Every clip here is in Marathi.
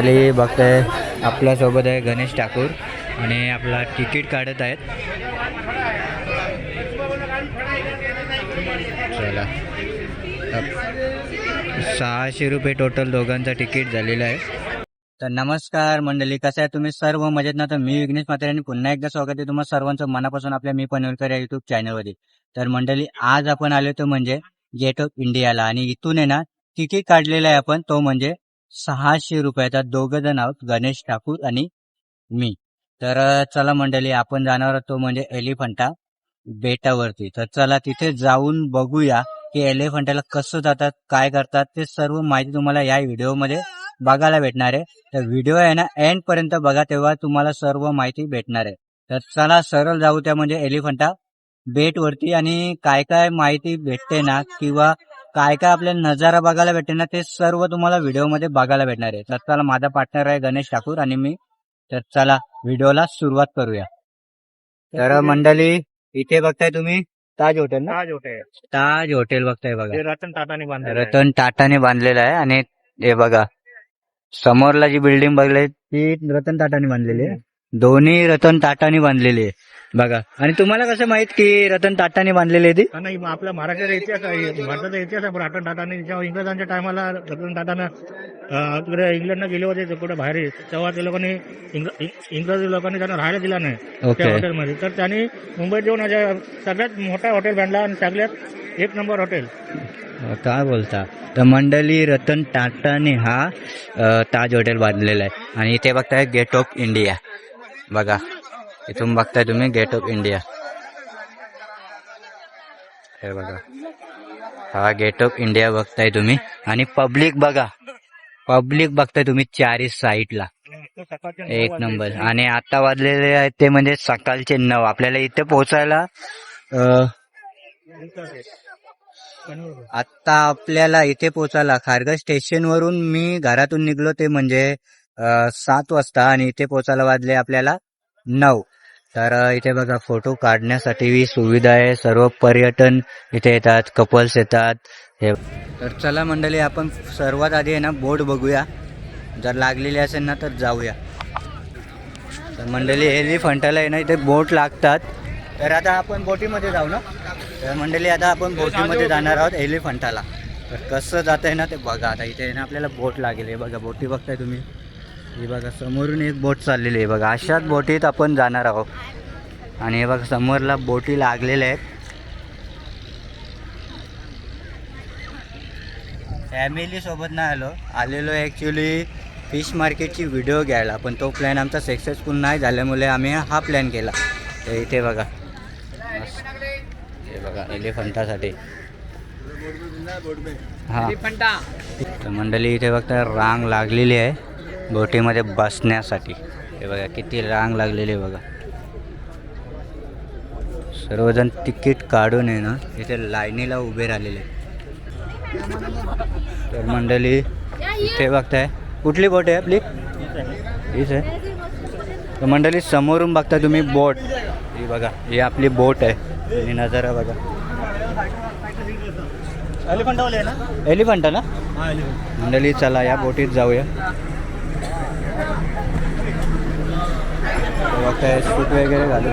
मंडळी बघताय आपल्यासोबत आहे गणेश ठाकूर आणि आपला तिकीट काढत आहेत. चला. सहाशे रुपये टोटल दोघांचं तिकीट झालेलं आहे. तर नमस्कार मंडळी कसं आहे तुम्ही सर्व? मजेत ना? तर मी विघ्नेश म्हात्रे आणि पुन्हा एकदा स्वागत आहे तुम्हाला सर्वांचं मनापासून आपल्या मी पनवेलकर या युट्यूब चॅनलवरती तर मंडळी आज आपण आलो तो म्हणजे गेट ऑफ इंडियाला आणि इथून आहे ना तिकीट काढलेलं आहे आपण तो म्हणजे सहाशे रुपयाचा दोघ जण आहोत गणेश ठाकूर आणि मी. तर चला मंडळी आपण जाणार आहोत तो म्हणजे एलिफंटा बेटावरती. तर चला तिथे जाऊन बघूया की एलिफंटाला कसं जातात काय करतात ते सर्व माहिती तुम्हाला या व्हिडिओमध्ये बघायला भेटणार आहे. तर व्हिडिओ आहे ना एंड पर्यंत बघा तेव्हा तुम्हाला सर्व माहिती भेटणार आहे. तर चला सरळ जाऊ त्या म्हणजे एलिफंटा बेटवरती आणि काय काय माहिती भेटते ना किंवा काय काय आपल्याला नजारा बघायला भेटते ना ते सर्व तुम्हाला व्हिडिओमध्ये बघायला भेटणार आहे. तर चला माझा पार्टनर आहे गणेश ठाकूर आणि मी. तर चला व्हिडिओला सुरुवात करूया. तर मंडळी इथे बघताय तुम्ही ताज हॉटेल ना? ताज हॉटेल ताज हॉटेल बघताय बघा. रतन टाटाने बांधलेलं आहे. रतन टाटाने बांधलेलं आहे आणि हे बघा समोरला जी बिल्डिंग बघली ती रतन टाटाने बांधलेली आहे. दोन्ही रतन टाटाने बांधलेली आहे. बघा. आणि तुम्हाला कसं माहीत की रतन टाटाने बांधलेली आहे ती? हा, नाही आपल्या महाराष्ट्राचा इतिहास आहे. भारताचा इतिहास आहे पण रतन टाटाने जेव्हा इंग्रजांच्या टायमाला रतन टाटानं अं, तिकडे इंग्लंडला गेले होते ते कुठे बाहेर तेव्हा ते लोकांनी इंग्र- इंग- इंग्रजी लोकांनी त्यांना राहायला दिला नाही त्या ओके. हॉटेलमध्ये. तर त्यांनी मुंबईत येऊन अशा सगळ्यात मोठा हॉटेल बांधला आणि सगळ्यात एक नंबर हॉटेल. काय बोलता? तर मंडळी रतन टाटाने हा अ, ताज हॉटेल बांधलेला आहे. आणि इथे बघताय गेट ऑफ इंडिया. बघा. इथून बघताय तुम्ही गेट ऑफ इंडिया हे बघा. हा गेट ऑफ इंडिया बघताय तुम्ही. आणि पब्लिक बघा. पब्लिक बघताय तुम्ही चारी साईडला एक नंबर आणि आता वाजलेले आहेत ते म्हणजे सकाळचे नऊ. आपल्याला इथे पोहोचायला आता आपल्याला इथे पोहोचायला खारघर स्टेशन वरून मी घरातून निघलो ते म्हणजे सात वाजता आणि इथे पोचायला वाजले आपल्याला नऊ. तर इथे बघा फोटो काढण्यासाठी सुविधा आहे. सर्व पर्यटन इथे येतात कपल्स येतात. हे तर चला मंडळी आपण सर्वात आधी आहे ना बोट बघूया. जर लागलेली असेल ना तर जाऊया. तर मंडळी एलिफंटाला आहे ना इथे बोट लागतात. तर आता आपण बोटीमध्ये जाऊ ना? तर मंडळी आता आपण बोटीमध्ये जाणार आहोत एलिफंटाला तर कसं जात आहे ना ते बघा. आता इथे आहे ना आपल्याला बोट लागेल. हे बघा बोटी बघताय तुम्ही. हे बघा समोरून एक बोट चाललेली आहे. बघा अशाच बोटीत आपण जाणार आहोत. आणि हे बघा समोरला बोटी लागलेल्या आहेत. फॅमिलीसोबत नाही आलो. आलेलो ॲक्च्युली फिश मार्केटची व्हिडिओ घ्यायला. पण तो प्लॅन आमचा सक्सेसफुल नाही झाल्यामुळे आम्ही हा प्लॅन केला. तर इथे बघा. हे बघा एलिफंटासाठी. हां. तर मंडळी इथे बघता रांग लागलेली आहे. बोटीमध्ये बसण्यासाठी. हे बघा किती रांग लागलेली आहे बघा. सर्वजण तिकीट काढून आहे ना इथे लाईनीला उभे राहिलेले. तर मंडळी इथे बघताय. कुठली बोट आहे आपली? हीच आहे. तर मंडळी समोरून बघता तुम्ही बोट. ही बघा ही आपली बोट आहे. आणि नजारा बघा. ना? एलिफंटा ना? मंडळी चला या बोटीत जाऊया. बघताय सूट वगैरे घालू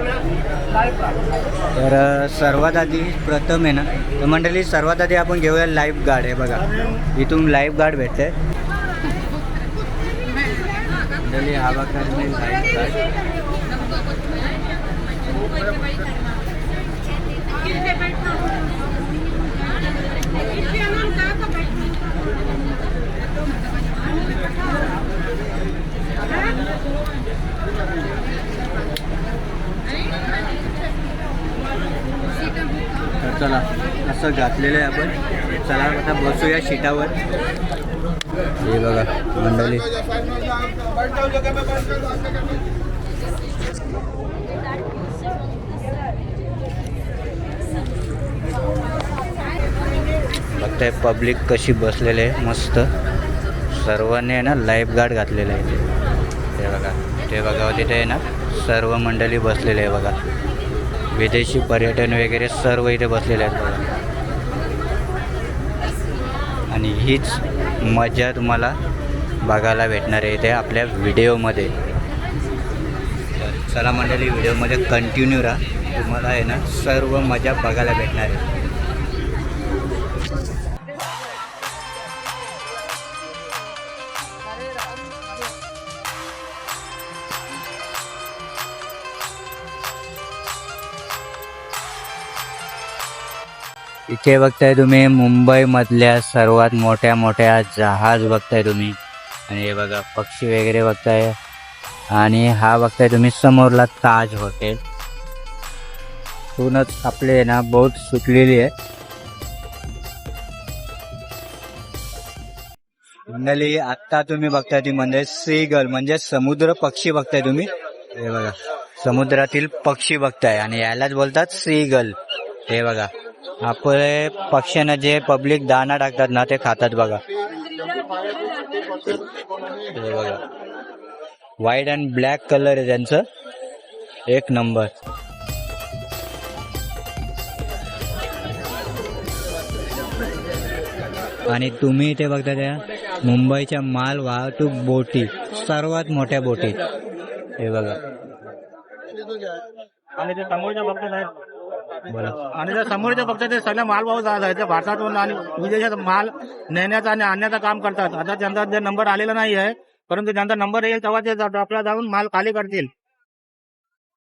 तर सर्वात आधी प्रथम आहे ना तर मंडळी सर्वात आधी आपण घेऊया लाईफ गार्ड आहे बघा. इथून लाईफ गार्ड भेटते मंडळी हा बघा लाईफ गार्ड चला असं घातलेलं आहे आपण. चला आता बसूया शीटावर. हे बघा मंडळी. बघताय पब्लिक कशी बसलेले आहे मस्त. सर्वांनी आहे ना लाईफ गार्ड घातलेलं आहे. ते बघा ते बघा तिथे आहे ना सर्व मंडळी बसलेले आहे बघा. विदेशी पर्यटन वगैरे सर्व इथे बसलेले आहेत बघा. आणि हीच मजा तुम्हाला बघायला भेटणार आहे इथे आपल्या व्हिडिओमध्ये. चला मंडळी व्हिडिओमध्ये कंटिन्यू राहा. तुम्हाला आहे ना सर्व मजा बघायला भेटणार आहे. इथे बघताय तुम्ही मुंबईमधल्या सर्वात मोठ्या मोठ्या जहाज बघताय तुम्ही. आणि हे बघा पक्षी वगैरे बघताय. आणि हा बघताय तुम्ही समोरला ताज हॉटेल. तूनच आपले ना बोट सुटलेली आहे. मंडळी आता तुम्ही बघताय ती म्हणजे सीगल म्हणजे समुद्र पक्षी बघताय तुम्ही. हे बघा समुद्रातील पक्षी बघताय आणि यालाच बोलतात सीगल हे बघा. आपले पक्ष्यांना जे पब्लिक दाना टाकतात ना ते खातात बघा. बघा. व्हाईट अँड ब्लॅक कलर आहे त्यांचं. एक नंबर आणि तुम्ही इथे बघता त्या मुंबईच्या माल वाहतूक बोटी सर्वात मोठ्या बोटी. हे बघा. आणि ते समोरच्या बघतात आणि त्या समोरच्या ते सगळ्या आहेत ते भारतातून आणि विदेशात माल नेण्याचा आणि आणण्याचं काम करतात. आता त्यांचा जे नंबर आलेला नाही आहे परंतु ज्यांचा नंबर येईल तेव्हा ते जा- आपल्याला जाऊन माल खाली करतील.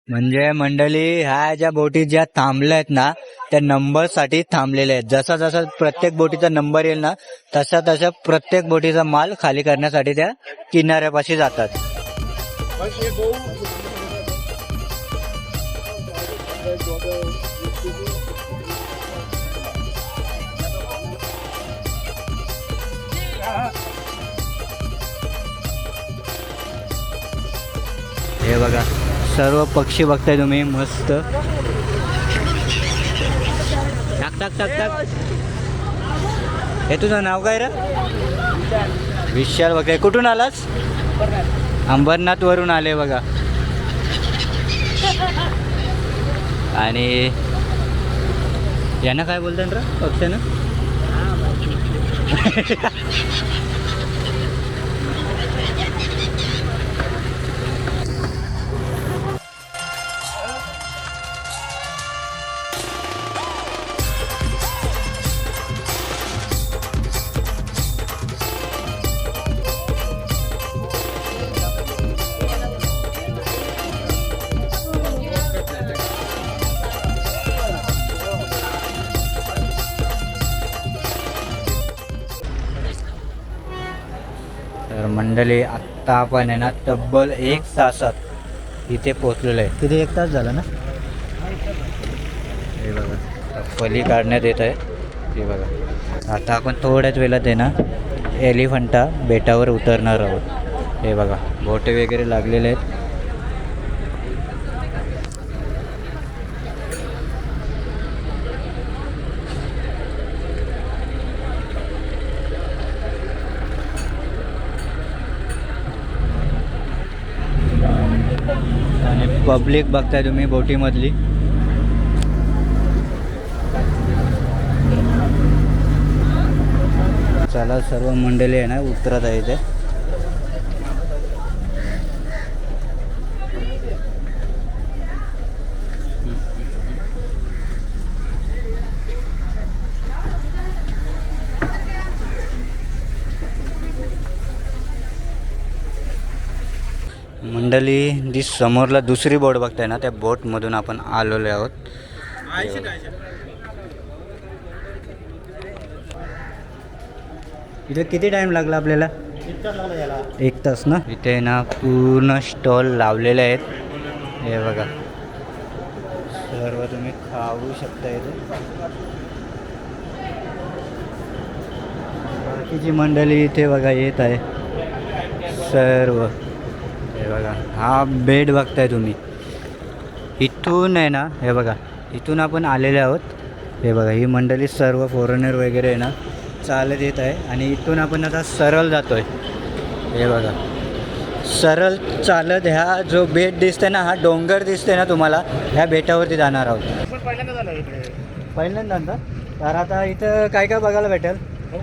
म्हणजे मंडळी ह्या ज्या बोटी ज्या थांबल्या आहेत ना त्या नंबरसाठी थांबलेल्या आहेत. जसा जसा प्रत्येक बोटीचा नंबर येईल ना तसा तसा प्रत्येक बोटीचा माल खाली करण्यासाठी त्या किनाऱ्यापाशी जातात. हे बघा सर्व पक्षी बघताय तुम्ही मस्त. टाक टाक टाक टाक. हे तुझं नाव काय रे? विशाल बघताय कुठून आलास? अंबरनाथ वरून आले बघा. आणि यांना काय बोलतात रे? पक्ष्यानं मंडळी आत्ता आपण आहे ना तब्बल एक तासात इथे पोहोचलेलो आहे. किती एक तास झाला ना? हे बघा फली काढण्यात येत आहे. हे बघा. आता आपण थोड्याच वेळात आहे ना एलिफंटा बेटावर उतरणार आहोत. हे बघा बोटे वगैरे लागलेले आहेत आणि पब्लिक बघताय तुम्ही बोटीमधली. चला सर्व मंडळी आहे ना उतरत आहे इथे. मंडळी जी समोरला दुसरी बोट बघताय ना त्या बोटमधून आपण आलेलो आहोत. इथे किती टाइम लागला आपल्याला? एक तास ना? इथे ना पूर्ण स्टॉल लावलेले आहेत. हे बघा. सर्व तुम्ही खाऊ शकता इथे. बाकीची मंडळी इथे बघा येत आहे. सर्व. हे बघा हा बेड बघताय तुम्ही. इथून आहे ना हे बघा इथून आपण आलेले आहोत. हे बघा ही मंडळी सर्व फॉरेनर वगैरे आहे ना चालत येत आहे आणि इथून आपण आता सरळ जातोय. हे बघा सरळ चालत ह्या जो बेट दिसते ना हा डोंगर दिसते ना तुम्हाला ह्या बेटावरती जाणार आहोत. पहिल्यांदा पहिल्यांदा ना? तर आता इथं काय काय बघायला भेटेल? हो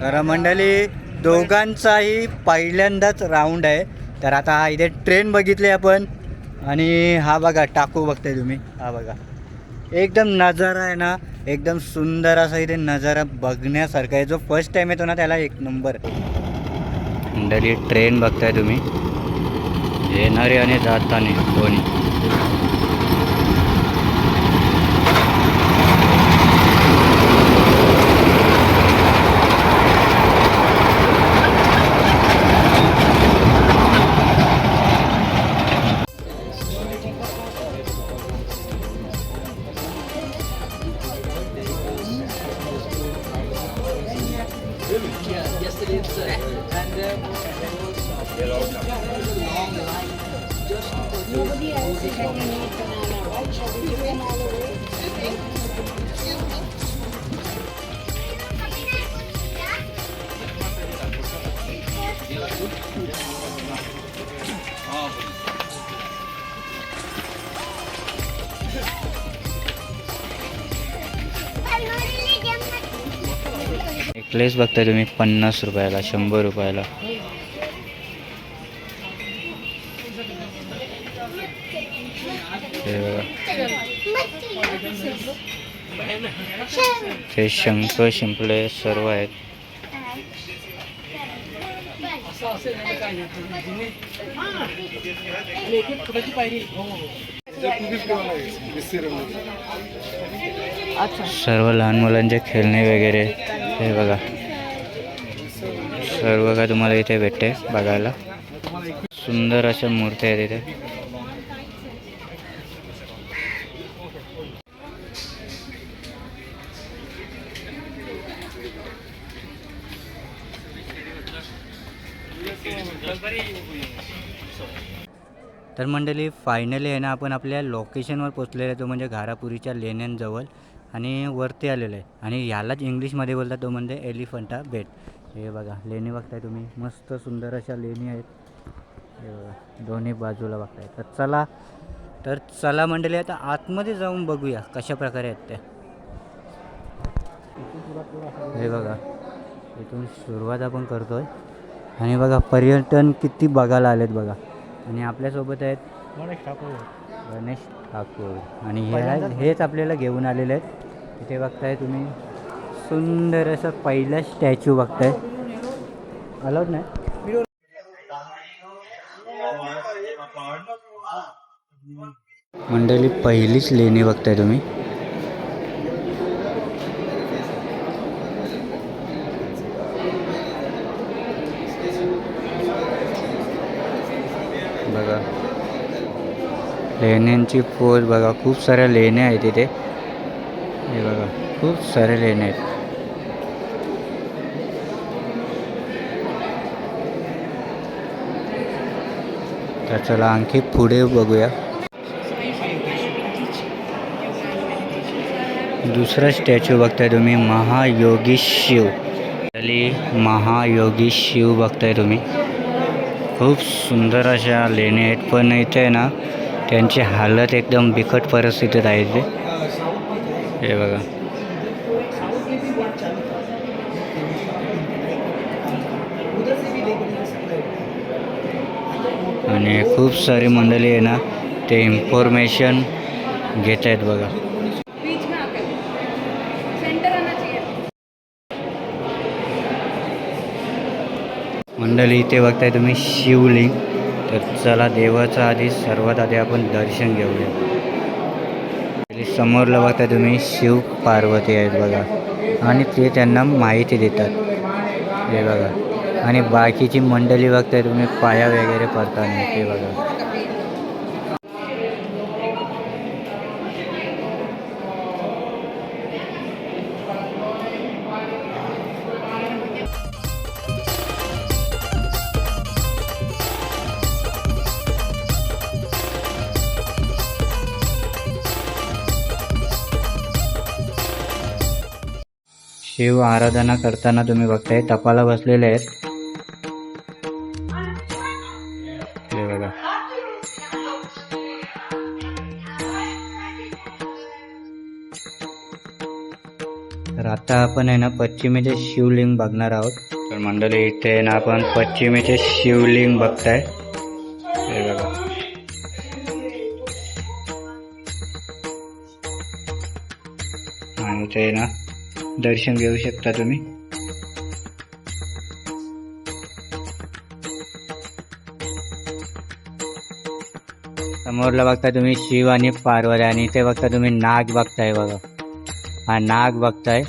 तर मंडळी दोघांचाही पहिल्यांदाच राऊंड आहे. तर आता हा इथे ट्रेन बघितली आपण. आणि हा बघा टाकू बघताय तुम्ही. हा बघा. एकदम नजारा आहे ना एकदम सुंदर असा इथे नजारा बघण्यासारखा आहे. जो फर्स्ट टाइम येतो ना त्याला एक नंबर मंडळी ट्रेन बघताय तुम्ही. येणारे आणि जाताने दोन्ही. नेकलेस बघताय तुम्ही पन्नास रुपयाला शंभर रुपयाला. ते शंख शिंपले सर्व आहेत. सर्व लहान मुलांचे खेळणे वगैरे. हे बघा. सर्व काय तुम्हाला इथे भेटते बघायला. सुंदर अशा मूर्त्या आहेत इथे. तर मंडळी फायनली आहे ना आपण आपल्या लोकेशनवर पोचलेलं आहे तो म्हणजे घारापुरीच्या लेण्यांजवळ. आणि वरती आलेलो आहे. आणि ह्यालाच इंग्लिशमध्ये बोलतात तो म्हणजे एलिफंटा बेट हे बघा लेणी बघताय तुम्ही. मस्त सुंदर अशा लेणी आहेत. हे बघा दोन्ही बाजूला बघताय. तर चला तर चला मंडळी आता आतमध्ये जाऊन बघूया कशा प्रकारे आहेत त्या हे बघा इथून सुरुवात आपण करतोय. आणि बघा पर्यटन किती बघायला आलेत बघा. आणि आपल्यासोबत आहेत गणेश ठाकूर. गणेश ठाकूर. आणि हे आहे- हेच आपल्याला घेऊन आलेले आहेत. इथे बघताय तुम्ही. सुंदर असं पहिला स्टॅच्यू बघताय. अलाउड नाही? मंडळी पहिलीच लेणी बघताय तुम्ही. लेण्यांची पोच बघा खूप साऱ्या लेण्या आहेत इथे. हे बघा खूप साऱ्या लेण्या आहेत. तर चला आणखी पुढे बघूया. दुसरा स्टॅच्यू बघताय तुम्ही महायोगी शिव. खाली महायोगी शिव बघताय तुम्ही. खूप सुंदर अशा लेण्या आहेत पण इथे आहे ना त्यांची हालत एकदम बिकट परिस्थितीत आहे ते. हे बघा. आणि खूप सारी मंडळी आहे ना ते इन्फॉर्मेशन घेत आहेत बघा. मंडळी इथे बघताय तुम्ही शिवलिंग. तर चला देवाचं आधी सर्वात आधी आपण दर्शन घेऊया. समोरला बघताय तुम्ही शिव पार्वती आहेत बघा. आणि ते त्यांना माहिती देतात. हे बघा. आणि बाकीची मंडळी बघताय तुम्ही पाया वगैरे पडताना ते बघा. शिव आराधना करताना तुम्ही बघताय तपाला बसलेले आहेत. हे बघा. तर आता आपण आहे ना पश्चिमेचे शिवलिंग बघणार आहोत. तर मंडळी इथे ना आपण पश्चिमेचे शिवलिंग बघताय. हे बघा. आणि ते ना दर्शन घेऊ शकता तुम्ही. समोरला बघता तुम्ही शिव आणि पार्वती आणि इथे बघता तुम्ही नाग बघताय बघा. हा नाग बघताय.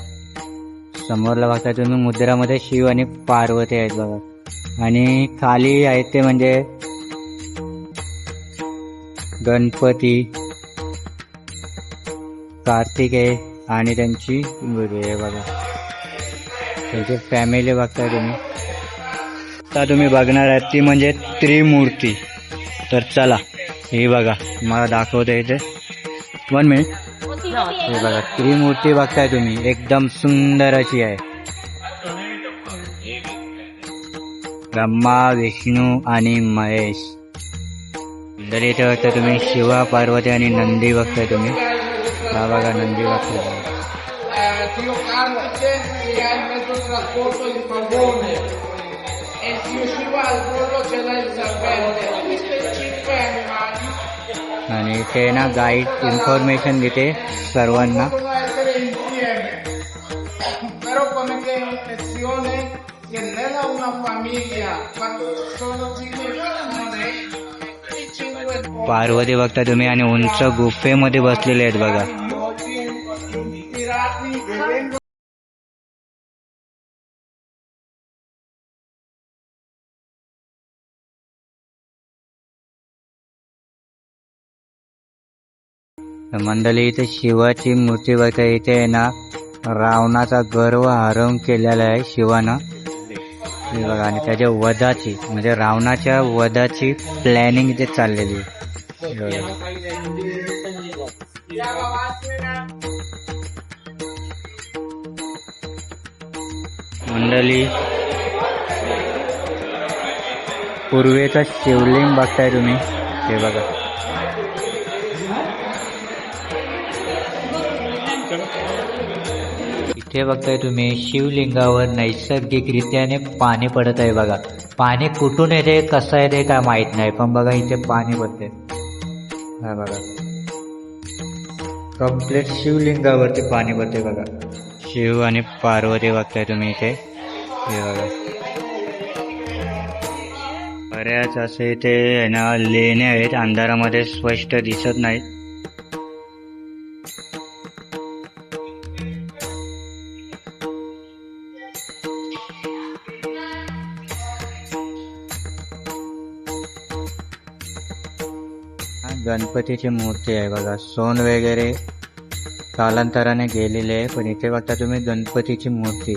समोरला बघता तुम्ही मुद्रामध्ये शिव आणि पार्वती आहेत बघा. आणि खाली आहेत ते म्हणजे गणपती कार्तिकेय आणि त्यांची बघा. त्यांची फॅमिली बघताय तुम्ही. आता तुम्ही बघणार आहात ती म्हणजे त्रिमूर्ती. तर चला हे बघा मला दाखवतो इथे. वन मिनिट हे बघा त्रिमूर्ती बघताय तुम्ही. एकदम सुंदर अशी आहे. ब्रह्मा विष्णू आणि महेश. जर इथे बघता तुम्ही शिवा पार्वती आणि नंदी बघताय तुम्ही. हा बघा नंदी बघताय तुम्ही. Dio Carlo che ha in mezzo al trasporto il pavone e il Dio Shiva al collo ce l'ha il serpente. Questi cinque animali आणि इथे ना गाईड इन्फॉर्मेशन देते सर्वांना possono essere insieme, però come che è un'eccezione che nella una famiglia, quando sono cinque persone, i cinque Parvati बघता तुम्ही आणि उंच गुफेमध्ये बसलेले आहेत बघा. मंडळी इथे शिवाची मूर्ती बघता इथे ना रावणाचा गर्व हरवून केलेला आहे शिवानं. हे बघा आणि त्याच्या वधाची म्हणजे रावणाच्या वधाची प्लॅनिंग जे चाललेली मंडली मंडळी पूर्वेचा शिवलिंग बघताय तुम्ही? हे बघा. हे बघताय तुम्ही शिवलिंगावर नैसर्गिकरित्याने पाणी पडत आहे बघा. पाणी कुठून येते कसं येते काय माहीत नाही पण बघा इथे पाणी पडते हा बघा. कंप्लीट शिवलिंगावरती पाणी पडते बघा. शिव आणि पार्वती बघताय तुम्ही इथे. हे बघा. बऱ्याच असे इथे आहे ना लेणे आहेत. अंधारामध्ये स्पष्ट दिसत नाहीत. गणपतीची मूर्ती आहे बघा. सोन वगैरे कालांतराने गेलेले आहे पण इथे बघता तुम्ही गणपतीची मूर्ती.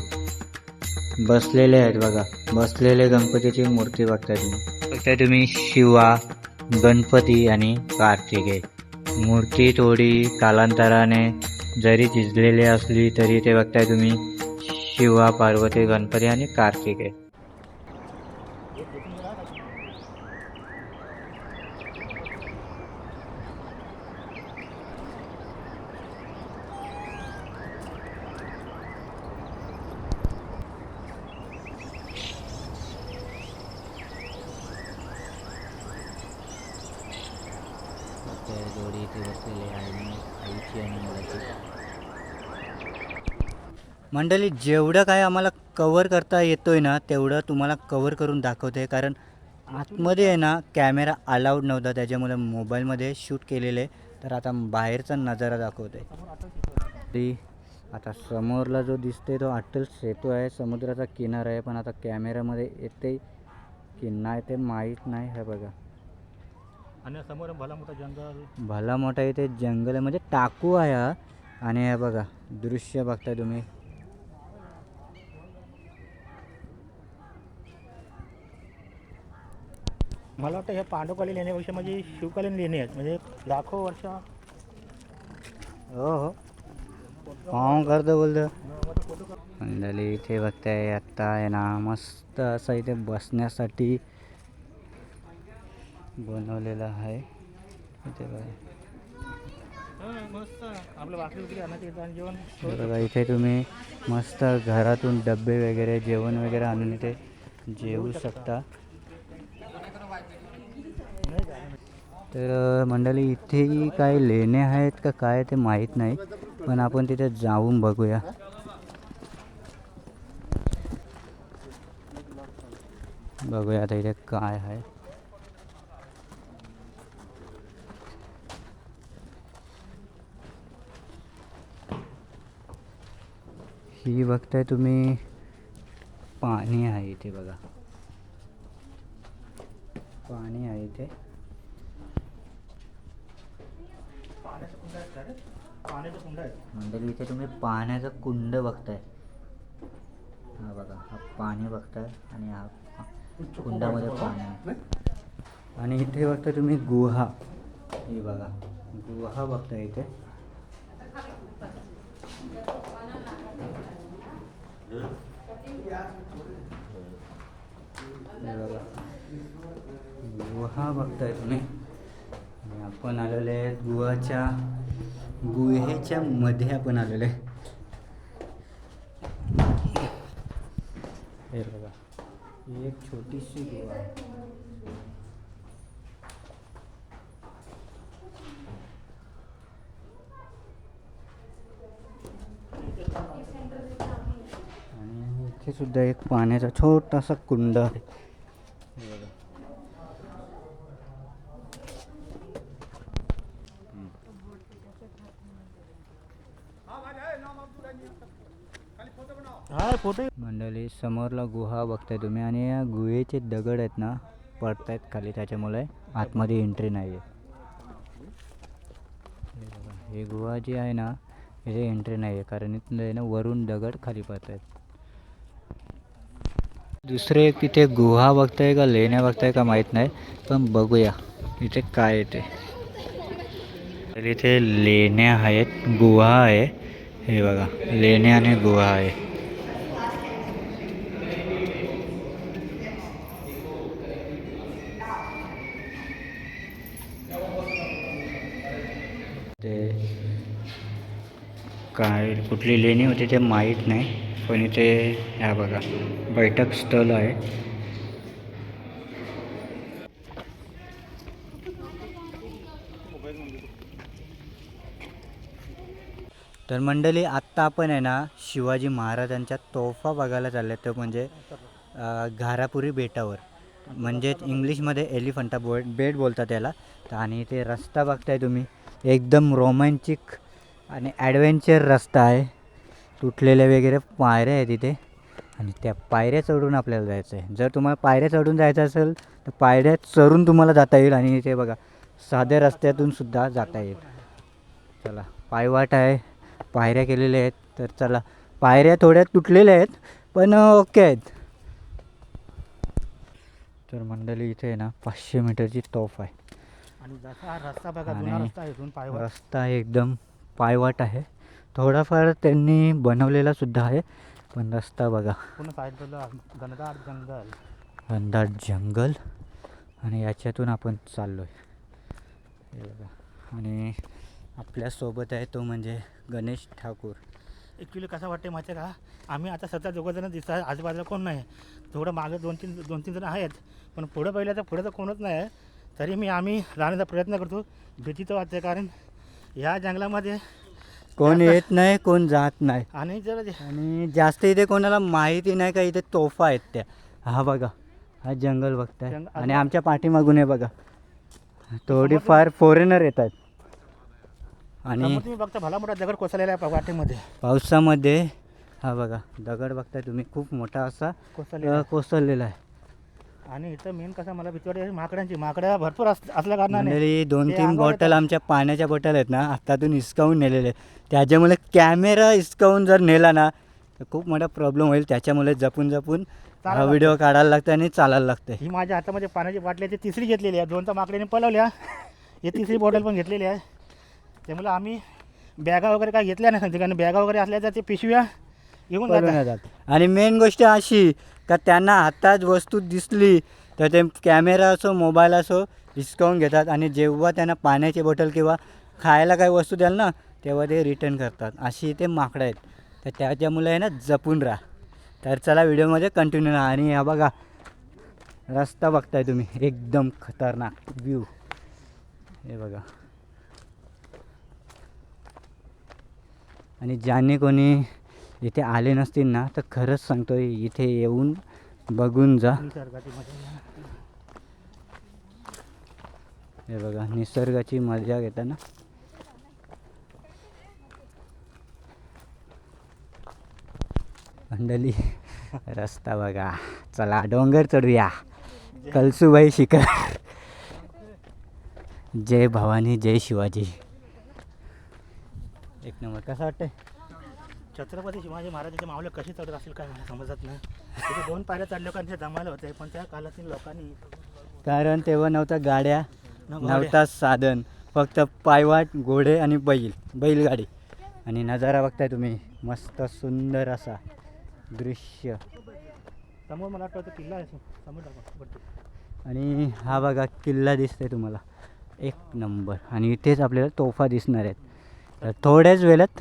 बसलेले आहेत बघा. बसलेले गणपतीची मूर्ती बघताय तुम्ही. बघताय तुम्ही शिवा गणपती आणि कार्तिकेय मूर्ती थोडी कालांतराने जरी झिजलेली असली तरी ते बघताय तुम्ही शिवा पार्वती गणपती आणि कार्तिकेय त्या जोडी इथे बसलेले आहे आईची आणि मुलाची मंडळी जेवढं काय आम्हाला कवर करता येतोय ना तेवढं तुम्हाला कवर करून दाखवते कारण आतमध्ये आहे ना कॅमेरा अलाउड नव्हता. त्याच्यामुळे मोबाईलमध्ये शूट केलेले. तर आता बाहेरचा नजारा दाखवते ती आता समोरला जो दिसतोय तो अट्टल सेतू आहे. समुद्राचा किनारा आहे. पण आता कॅमेऱ्यामध्ये येते की नाही ते माहीत नाही. हे बघा. आणि समोर भला मोठा जंगल. भला मोठा इथे जंगल आहे. म्हणजे टाकू आहे आणि हे बघा दृश्य बघताय तुम्ही. मला वाटतं हे पांडवकालीन लेण्यापेक्षा म्हणजे शिवकालीन लेणी आहेत. म्हणजे लाखो वर्ष हो हो. पाहून करतो बोलतो मंडळी इथे बघताय आत्ता आहे ना मस्त असं इथे बसण्यासाठी बनवलेलं आहे. इथे बघा. मस्त बघा इथे तुम्ही मस्त घरातून डबे वगैरे जेवण वगैरे आणून इथे जेवू शकता. तर मंडळी इथेही काय लेणे आहेत का काय ते माहीत नाही पण आपण तिथे जाऊन बघूया. बघूया आता इथे काय आहे. ही बघताय तुम्ही पाणी आहे इथे बघा. पाणी आहे आहे मंडळी इथे तुम्ही पाण्याचा कुंड बघताय. हा बघा हा पाणी बघताय आणि हा कुंडामध्ये पाणी आहे. आणि इथे बघता तुम्ही गुहा. ही बघा गुहा बघताय इथे. हे बघा. गुहा बघताय तुम्ही. आणि आपण आलेले आहे गुहाच्या गुहेच्या मध्ये आपण आलेलो आहे. हे बघा ही एक छोटीशी गुहा आहे. आणि इथे सुद्धा एक पाण्याचा छोटासा कुंड आहे हे बघा हा फोटो मंडळी समोरला गुहा बघताय तुम्ही आणि या गुहेचे दगड आहेत ना पडतायत खाली त्याच्यामुळे आतमध्ये एंट्री नाही आहे हे ही गुहा जी आहे ना इथे एंट्री नाही आहे कारण इथून आहे ना वरून दगड खाली पडत आहेत दुसरे एक तिथे गुहा बघताय का लेण्या बघताय का माहीत नाही पण बघूया इथे काय येते तर इथे लेण्या आहेत गुहा आहे. हे बघा लेण्या आणि गुहा आहे. काय कुठली लेणी होती ते माहीत नाही. पण इथे ह्या बघा बैठक स्थळ आहे. तर मंडळी आत्ता आपण आहे ना शिवाजी महाराजांच्या तोफा बघायला चालल्या. तर म्हणजे घारापुरी बेटावर. म्हणजेच इंग्लिशमध्ये एलिफंटा बो बेट बोलतात त्याला तर आणि ते रस्ता बघताय तुम्ही. एकदम रोमांचिक आणि ॲडव्हेंचर रस्ता आहे. तुटलेल्या वगैरे पायऱ्या आहेत तिथे. आणि त्या पायऱ्या चढून आपल्याला जायचं आहे जर तुम्हाला पायऱ्या चढून जायचं असेल तर पायऱ्या चढून तुम्हाला जाता येईल आणि इथे बघा साध्या रस्त्यातून सुद्धा जाता येईल. चला पायवाट आहे. पायऱ्या केलेल्या आहेत. तर चला पायऱ्या थोड्या तुटलेल्या आहेत पण ओके आहेत. तर मंडळी इथे आहे ना पाचशे मीटरची तोफ आहे. आणि जसा हा रस्ता बघा जुना आणि रस्ता आहे इथून पायवर रस्ता एकदम पायवाट आहे. थोडाफार त्यांनी बनवलेला सुद्धा आहे. पण रस्ता बघा. घनदाट जंगल. घनदाट जंगल. आणि याच्यातून आपण चाललो आहे हे बघा. आणि आपल्यासोबत आहे तो म्हणजे गणेश ठाकूर. ॲक्च्युली कसं वाटते माहिती का? आम्ही आता सध्या दोघं जण दिसत आहे आजूबाजूला कोण नाही? थोडं मागं दोन तीन दोन तीन जण आहेत. पण पुढं पहिलं तर पुढं तर कोणच नाही. आहे तरी मी आम्ही राहण्याचा प्रयत्न करतो. भीती तर वाटते कारण ह्या जंगलामध्ये कोण येत नाही कोण जात नाही. आणि जर आणि जास्त इथे कोणाला माहिती नाही का इथे तोफा आहेत त्या. हा बघा हा जंगल बघताय. जंग- आणि आमच्या पाठीमागून आहे बघा. थोडीफार फॉरेनर येतात आणि समोर तुम्ही बघता भला मोठा दगड कोसळलेला आहे वाटेमध्ये पावसामध्ये हा बघा दगड बघताय तुम्ही खूप मोठा असा कोसळलेला अ. कोसळलेला आहे. आणि इथं मेन कसं मला भीती वाटते माकडांची माकड्या भरपूर अस असल्या कारणाने. मंडळी दोन ते तीन अंगावर बॉटल आमच्या पाण्याच्या बॉटल आहेत ना हातातून हिसकावून नेलेले त्याच्यामुळे कॅमेरा हिसकावून जर नेला ना तर खूप मोठा प्रॉब्लेम होईल. त्याच्यामुळे जपून जपून हा व्हिडिओ काढायला लागतं आणि चालायला लागतं ही माझ्या हातामध्ये पाण्याची बाटली आहे ती तिसरी घेतलेली आहे. दोन तर माकड्याने पळवल्या ही तिसरी बॉटल पण घेतलेली आहे. त्यामुळे आम्ही बॅगा वगैरे काय घेतल्या नाही कारण बॅगा वगैरे असल्या तर ते पिशव्या पळून जातात. येतात. आणि मेन गोष्ट अशी का त्यांना हातात वस्तू दिसली तर ते कॅमेरा असो मोबाईल असो हिसकावून घेतात. आणि जेव्हा त्यांना पाण्याची बॉटल किंवा खायला काही वस्तू द्याल ना तेव्हा ते रिटर्न करतात. अशी ते माकडं आहेत. तर त्याच्यामुळे आहे ना जपून राहा. तर चला व्हिडिओमध्ये कंटिन्यू राहा. आणि हा बघा रस्ता बघताय तुम्ही. एकदम खतरनाक व्ह्यू हे बघा. आणि ज्याने कोणी इथे आले नसतील ना तर खरंच सांगतो इथे येऊन बघून जा. हे बघा निसर्गाची मजा घेताना मंडली रस्ता बघा. चला डोंगर चढूया. कलसुबाई शिखर. जय भवानी जय शिवाजी. एक नंबर कसं वाटतंय? छत्रपती शिवाजी महाराजांचे मावले कशी चढत असेल काय मला समजत नाही. तिथे दोन पायऱ्या चढल्या जमायला होते पण त्या काळातील लोकांनी कारण तेव्हा नव्हत्या गाड्या. नव्हता साधन फक्त पायवाट घोडे आणि बैल बैलगाडी. आणि नजारा बघताय तुम्ही मस्त सुंदर असा दृश्य. समोर मला वाटतं तो किल्ला आहे समोर. आणि हा बघा किल्ला दिसतोय तुम्हाला. एक नंबर. आणि इथेच आपल्याला तोफा दिसणार आहेत. तर थोड्याच वेळात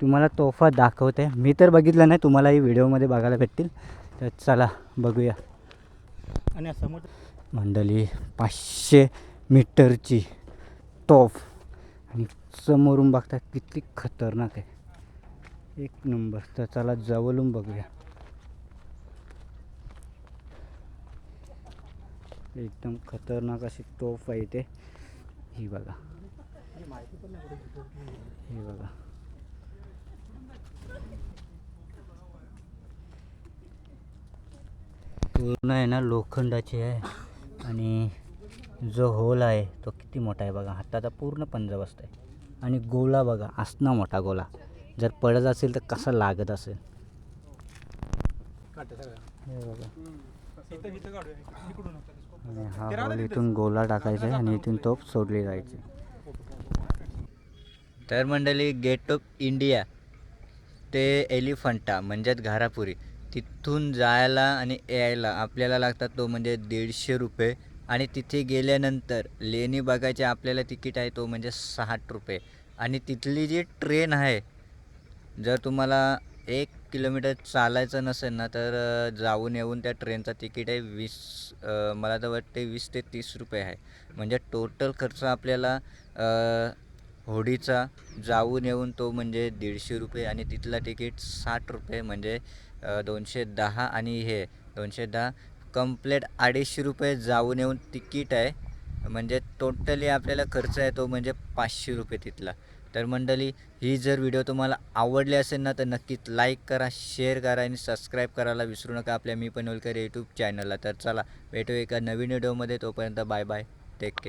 तुम्हाला तोफा दाखवते. मी तर बघितलं नाही तुम्हालाही व्हिडिओमध्ये बघायला भेटतील. तर चला बघूया. आणि समोर मंडळी पाचशे मीटरची तोफ. आणि समोरून बघता किती खतरनाक आहे. एक नंबर. तर चला जवळून बघूया. एकदम खतरनाक अशी तोफ आहे इथे. ही बघा. ही बघा. पूर्ण आहे ना लोखंडाची आहे. आणि जो होल आहे तो किती मोठा आहे बघा. हाताचा पूर्ण पंजा बसत आहे. आणि गोला बघा असना मोठा गोला. जर पडत असेल तर कसा लागत असेल? हे हा होल इथून गोला टाकायचा आहे आणि इथून तोप सोडली जायची. तर मंडळी गेट ऑफ इंडिया ते एलिफंटा म्हणजेच घारापुरी. तिथून जायला आणि यायला आपल्याला लागतात तो म्हणजे दीडशे रुपये. आणि तिथे गेल्यानंतर लेणी बघायचे आपल्याला तिकीट आहे तो म्हणजे साठ रुपये. आणि तिथली जी ट्रेन आहे जर तुम्हाला एक किलोमीटर चालायचं नसेल ना तर जाऊन येऊन त्या ट्रेनचा तिकीट आहे वीस मला तर वाटते वीस ते तीस रुपये आहे. म्हणजे टोटल खर्च आपल्याला होडीचा जाऊन येऊन तो म्हणजे दीडशे रुपये आणि तिथला तिकीट साठ रुपये. म्हणजे दोनशे दहा आणि हे दोनशे दहा. कंप्लेट अडीचशे रुपये जाऊन येऊन तिकीट आहे. म्हणजे टोटली आपल्याला खर्च आहे तो म्हणजे पाचशे रुपये तिथला. तर मंडळी ही जर व्हिडिओ तुम्हाला आवडली असेल ना तर नक्कीच लाईक करा शेअर करा आणि सबस्क्राईब करायला विसरू नका आपल्या मी पण होलकर यूट्यूब चॅनलला तर चला भेटू एका नवीन व्हिडिओमध्ये तोपर्यंत बाय बाय टेक केअर